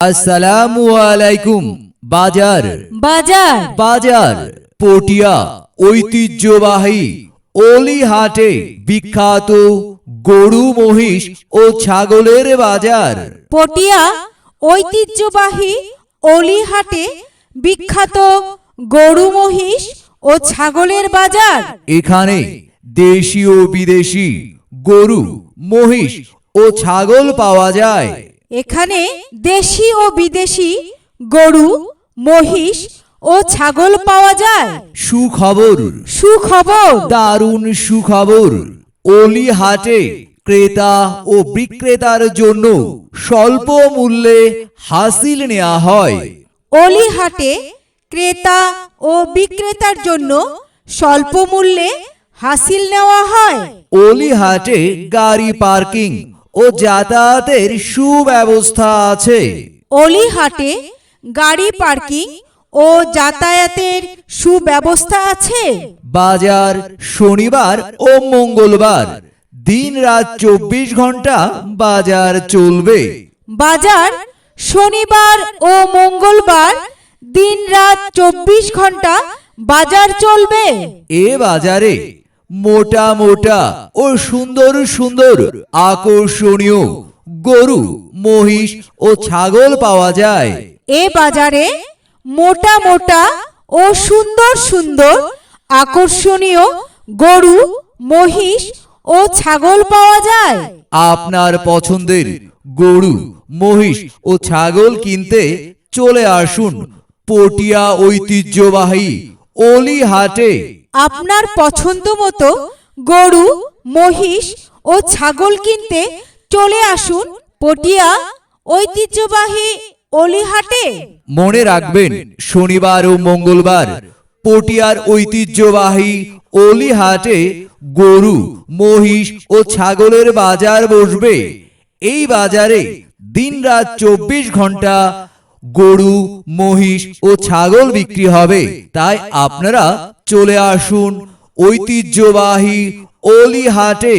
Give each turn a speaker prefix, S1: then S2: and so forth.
S1: আসসালামু আলাইকুম। বাজার।
S2: বাজার।
S1: বাজার। পটিয়া ঐতিহ্যবাহী অলিহাটে বিখ্যাত গরু মহিষ ও ছাগলের বাজার।
S2: পটিয়া ঐতিহ্যবাহী অলিহাটে বিখ্যাত গরু মহিষ ও ছাগলের বাজার।
S1: এখানে দেশি ও বিদেশি গরু মহিষ ও ছাগল পাওয়া যায়।
S2: এখানে দেশি ও বিদেশি গরু মহিষ ও ছাগল পাওয়া যায়।
S1: সুখবর।
S2: সুখবর।
S1: দারুণ সুখবর। অলিহাটে ক্রেতা ও বিক্রেতার জন্য স্বল্প মূল্যে হাসিল নেওয়া হয়।
S2: অলিহাটে ক্রেতা ও বিক্রেতার জন্য স্বল্প মূল্যে হাসিল নেওয়া হয়।
S1: অলিহাটে গাড়ি পার্কিং ও যাতায়াতের সুব্যবস্থা আছে।
S2: অলিহাটে গাড়ি পার্কিং ও যাতায়াতের সুব্যবস্থা আছে?
S1: বাজার শনিবার ও মঙ্গলবার। দিন রাত চব্বিশ ঘণ্টা বাজার চলবে।
S2: বাজার শনিবার ও মঙ্গলবার দিন রাত চব্বিশ ঘণ্টা বাজার চলবে।
S1: এ বাজারে মোটা মোটা ও সুন্দর সুন্দর আকর্ষণীয় গরু মহিষ ও ছাগল পাওয়া যায়।
S2: এ বাজারে মোটা মোটা ও সুন্দর সুন্দর আকর্ষণীয় গরু মহিষ ও ছাগল পাওয়া যায়।
S1: আপনার পছন্দের গরু মহিষ ও ছাগল কিনতে চলে আসুন। পটিয়া ঐতিহ্যবাহী অলি হাটে
S2: আপনার পছন্দ মতো গরু, মহিষ ও ছাগল কিনতে চলে আসুন পটিয়া ঐতিহ্যবাহী অলিহাটে।
S1: মনে রাখবেন, শনিবার ও মঙ্গলবার পটিয়ার ঐতিহ্যবাহী অলিহাটে গরু, মহিষ ও ছাগলের বাজার বসবে। এই বাজারে দিনরাত চব্বিশ ঘণ্টা গরু, মহিষ ও ছাগল বিক্রি হবে। তাই আপনারা চলে আসুন ঐতিহ্যবাহী অলি হাটে।